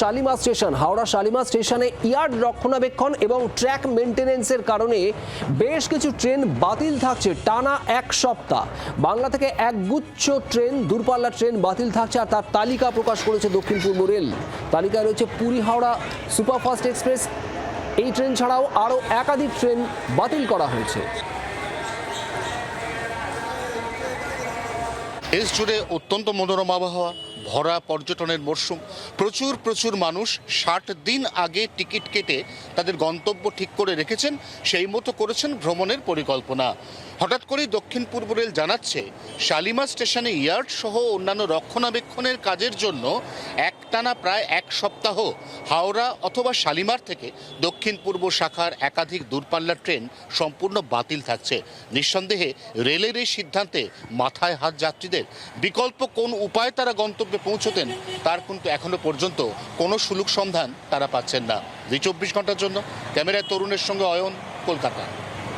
Shalimar station, Howrah Shalimar স্টেশনে yard রক্ষণাবেক্ষণ এবং ট্র্যাক মেনটেনেন্সের কারণে বেশ কিছু ট্রেন বাতিল থাকছে টানা এক সপ্তাহ। বাংলা থেকে একগুচ্ছ ট্রেন দূরপাল্লা ট্রেন বাতিল থাকছে আর তার তালিকা প্রকাশ করেছে দক্ষিণ পূর্ব রেল। তালিকায় রয়েছে পুরী, হাওড়া সুপারফাস্ট এক্সপ্রেস। এই ট্রেন ছাড়াও আরও একাধিক ট্রেন বাতিল করা হয়েছে। দেশ জুড়ে অত্যন্ত মনোরম আবহাওয়া। ভরা পর্যটনের মরশুম। প্রচুর প্রচুর মানুষ ষাট দিন আগে টিকিট কেটে তাদের গন্তব্য ঠিক করে রেখেছেন, সেই মতো করেছেন ভ্রমণের পরিকল্পনা। হঠাৎ করেই দক্ষিণ পূর্ব রেল জানাচ্ছে শালিমা স্টেশনে ইয়ার্ড সহ অন্যান্য রক্ষণাবেক্ষণের কাজের জন্য একটানা প্রায় এক সপ্তাহ হাওড়া অথবা শালিমার থেকে দক্ষিণ পূর্ব শাখার একাধিক দূরপাল্লার ট্রেন সম্পূর্ণ বাতিল থাকছে। নিঃসন্দেহে রেলের এই সিদ্ধান্তে মাথায় হাত যাত্রীদের। বিকল্প কোন উপায় তারা গন্তব্যে পৌঁছতেন, তার কিন্তু এখনও পর্যন্ত কোনো সুলুক সন্ধান তারা পাচ্ছেন না। দুই চব্বিশ ঘণ্টার জন্য, ক্যামেরায় তরুণের সঙ্গে অয়ন, কলকাতা।